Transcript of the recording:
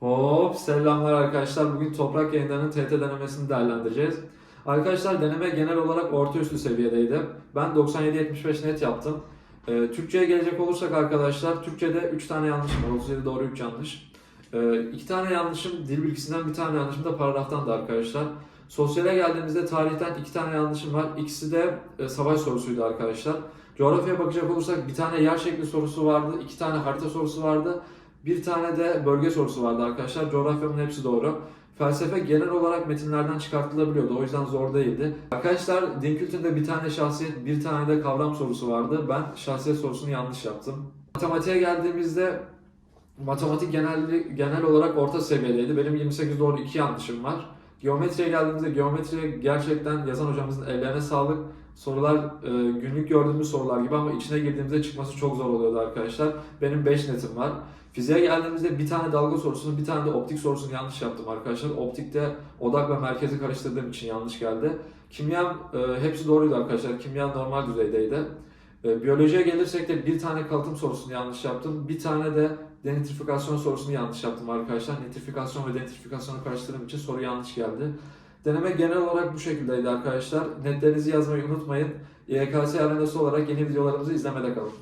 Hop selamlar arkadaşlar. Bugün toprak yayınlarının TET denemesini değerlendireceğiz. Arkadaşlar deneme genel olarak orta üstü seviyedeydi. Ben 97-75 net yaptım. Ee, Türkçe'ye gelecek olursak arkadaşlar Türkçe'de 3 tane yanlışım var. 37 doğru 3 yanlış. 2 tane yanlışım dil bilgisinden bir tane yanlışım da paragraftan da arkadaşlar. Sosyale geldiğimizde tarihten 2 tane yanlışım var. İkisi de e, savaş sorusuydu arkadaşlar. Coğrafyaya bakacak olursak bir tane yer şekli sorusu vardı, iki tane harita sorusu vardı. Bir tane de bölge sorusu vardı arkadaşlar. Coğrafyanın hepsi doğru. Felsefe genel olarak metinlerden çıkartılabiliyordu. O yüzden zor değildi. Arkadaşlar din kültüründe bir tane şahsiyet, bir tane de kavram sorusu vardı. Ben şahsiyet sorusunu yanlış yaptım. Matematiğe geldiğimizde matematik genel, genel olarak orta seviyedeydi. Benim 28 doğru 2 yanlışım var. Geometriye geldiğimizde geometri gerçekten yazan hocamızın ellerine sağlık. Sorular e, günlük gördüğümüz sorular gibi ama içine girdiğimizde çıkması çok zor oluyordu arkadaşlar. Benim 5 netim var. Fiziğe geldiğimizde bir tane dalga sorusunu, bir tane de optik sorusunu yanlış yaptım arkadaşlar. Optikte odak ve merkezi karıştırdığım için yanlış geldi. Kimya e, hepsi doğruydu arkadaşlar. Kimya normal düzeydeydi. E, biyolojiye gelirsek de bir tane kalıtım sorusunu yanlış yaptım. Bir tane de denitrifikasyon sorusunu yanlış yaptım arkadaşlar. Nitrifikasyon ve denitrifikasyonu karıştırdığım için soru yanlış geldi. Deneme genel olarak bu şekildeydi arkadaşlar. Netlerinizi yazmayı unutmayın. YKS arenası olarak yeni videolarımızı izlemede kalın.